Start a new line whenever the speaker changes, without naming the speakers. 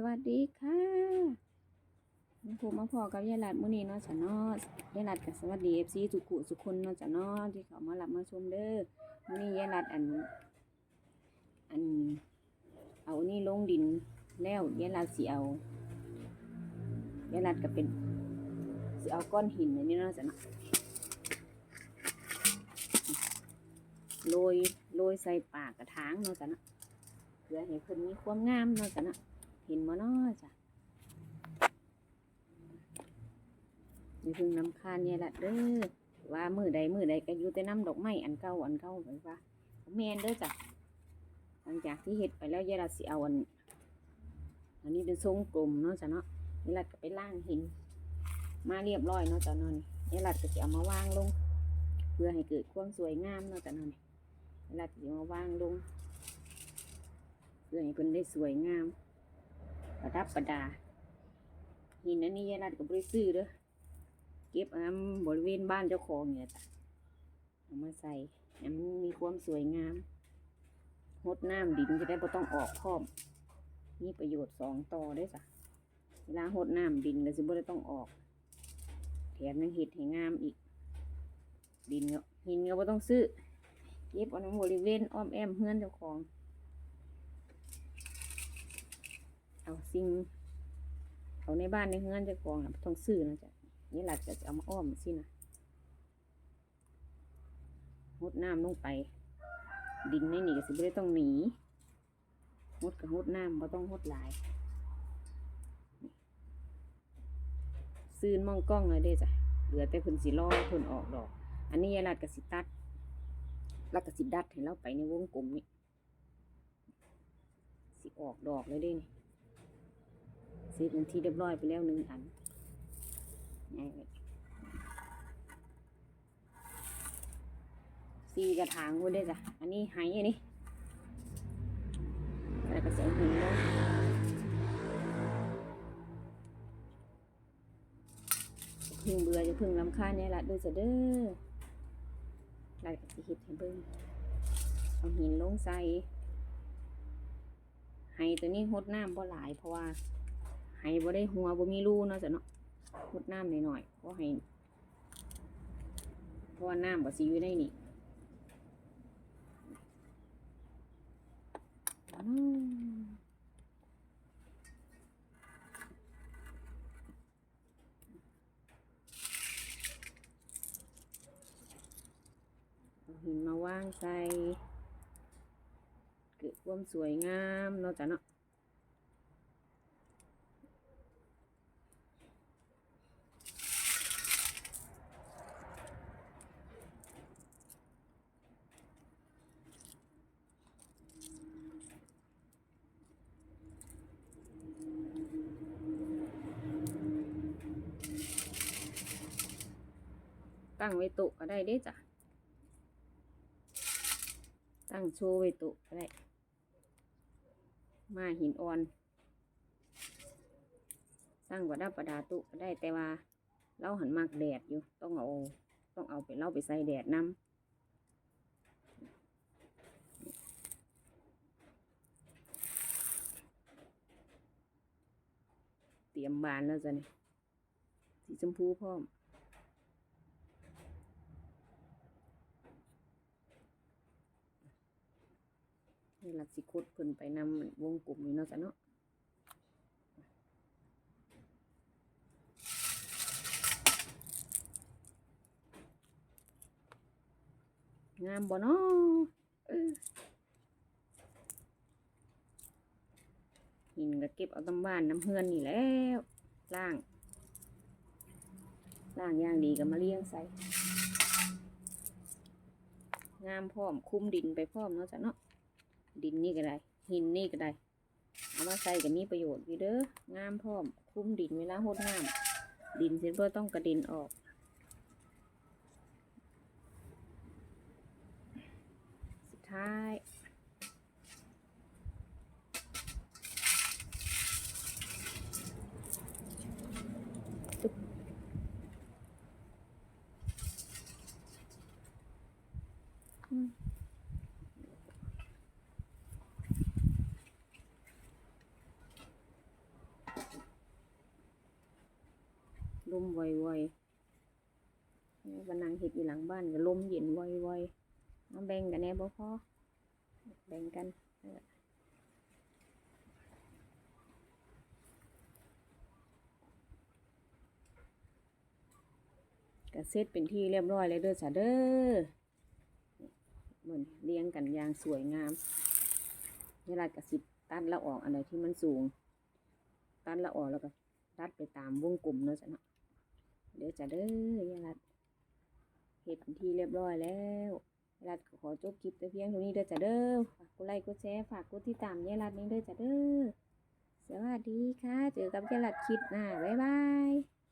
สวัสดีค่ะมาพบมาพอกับยายหลัดมื้อนี้เนาะจ้ะเนาะยายหลัดกับสวัสดี FC ทุกขุทุคนเนาะจ้ะเนาะที่เขามารับมาชมเด้อมื้อนี้ยายหลัดอัน อัน เอานี่ลงดินแล้วยายหลัดสิเอายายหลัดก็เป็นสิเอาก้อนหินอันนี้เนาะจ้ะเนาะโรยโรยใส่ปากกระถางเนาะจ้ะเนาะเพื่อให้เพิ่นมีความงามเนาะจ้ะเนาะ เห็นบ่เนาะจ้ะนี่เพิ่งนำคานเนี่ยละเด้อว่ามือใดมือใดก็อยู่แต่น้ำดอกไม้อันเก่าอันเก่าไปว่าแม่นเด้อจ้ะหลังจากที่เฮ็ดไปแล้วยายรัดสิเอาอันอันนี้เป็นทรงกลมเนาะจ้ะเนาะยายรัดก็ไปล่างหิน มาเรียบร้อยเนาะจ้ะเนาะนี่ยายรัดก็สิเอามาวางลง เพื่อให้เกิดความสวยงามเนาะจ้ะเนาะนี่ยายรัดก็สิเอามาวางลงเพื่อให้เพิ่นได้สวยงาม ประดับประดา หินอันนี้ยายรัดก็บบริซื้อเด้อเก็บเอาบริเวณบ้านเจ้าของเนี่ยจ้ะเอามาใส่ให้มันมีความสวยงามหดน้ำดินจะได้บ่ต้องออกพร้อมมีประโยชน์สองต่อด้อจ้ะเวลาหดน้ำดินก็สิบ่ได้ต้องออกแถมยังเห็ดให้งามอีก ดินก็หินก็บ่ต้องซื้อเก็บเอาในบริเวณอ้อมแอมเฮือนเจ้าของ เอาสิ่งเอาในบ้านในเฮือนจะกองนะต้องซื้อนะจ๊ะนี่หลักจะเอามาอ้อมสินะหดน้ำลงไป ดินในนี่ก็สิไม่ได้ต้องหนีหดกับหดน้ำไ่ต้องหดหลายซื้อมองกล้องเลยเด้จ้ะเหลือแต่พิ่นสิล่อพิ่นออกดอก อันนี้ยายลัดกับสิตัดล้วก็สิดัดให้เราไปในวงกลมนี่สิออกดอกเลยเด้นี่ ซื้อเป็นที่เรียบร้อยไปแล้วหนึ่งอันง่ายสีกระถางคนได้จ้ะ อันนี้ไหอันนี้แล้วก็เสียหินลงพึ่งเบื่อจะพึ่งลำคาเนี่ยละด้วยจะเด้อลายกับสิเฮ็ดให้เบิ่งเอาหินลงใส่ไห้ตัวนี้หดน้ำบ่หลายเพราะว่า ให้บ่ได้หัวบ่มีรูเนาะจ้ะเนาะหดน้ำหน่อยๆก็ให้เพราะว่าน้ำบ่สิอยู่ในนี่หินมาว่างใส่เกิดความสวยงามเนาะจ้ะเนาะ ตั้งไว้ตุก็ได้เด้จ้ะ ตั้งโชว์ไว้ตุก็ได้ มาหินอ่อน ตั้งประดับประดาตุก็ได้แต่ว่าเราหันมากแดดอยู่ ต้องเอา ต้องเอาไปเล่าไปใส่แดดน้ำเตรียมบานแล้วจ้ะนี่สีชมพูพร้อม นี่ลักสิคุดเพิ่นไปนำวงกลุ่มนี้เนาะจ้ะเนาะงามบ่เนาะหินก็เก็บเอาตำบ้านน้ำเฮือนนี่แล้วล่างล่างอย่างดีก็มาเลี้ยงใส่งามพร้อมคุ้มดินไปพร้อมเนาะจ้ะเนาะ ดินนี่ก็ได้ หินนี่ก็ได้ เอามาใส่ก็มีประโยชน์อยู่เด้องามพร้อม คุ้มดินเวลาหดน้ำดินเสร็จก็ต้องกระดินออกสุดท้าย ไวๆแม่บันนังเห็ดอยู่หลังบ้านก็ลมเย็นไวๆมาแบ่งกันแน่บ่พอแบ่งกันเออก็เสร็จเป็นที่เรียบร้อยเลยเด้อจ้ะเด้อเหมือนเรียงกันอย่างสวยงามนี่ลากระสิบตัดล้วออกอันไหนที่มันสูง ตัดล้วออกแล้วก็ตัดไปตามวงกลมเนาะจ้ะเนาะ เดี๋ยวจะเด้อยายรัดเห็ดที่เรียบร้อยแล้วยายรัดขอจบคลิปแต่เพียงเท่านี้เด้อจะเด้อฝากกดไลค์กดแชร์ฝากกดติดตามยายรัดนี้เด้อจะเด้อสวัสดีค่ะ เจอกับยายรัดคลิปหน้าบ๊ายบาย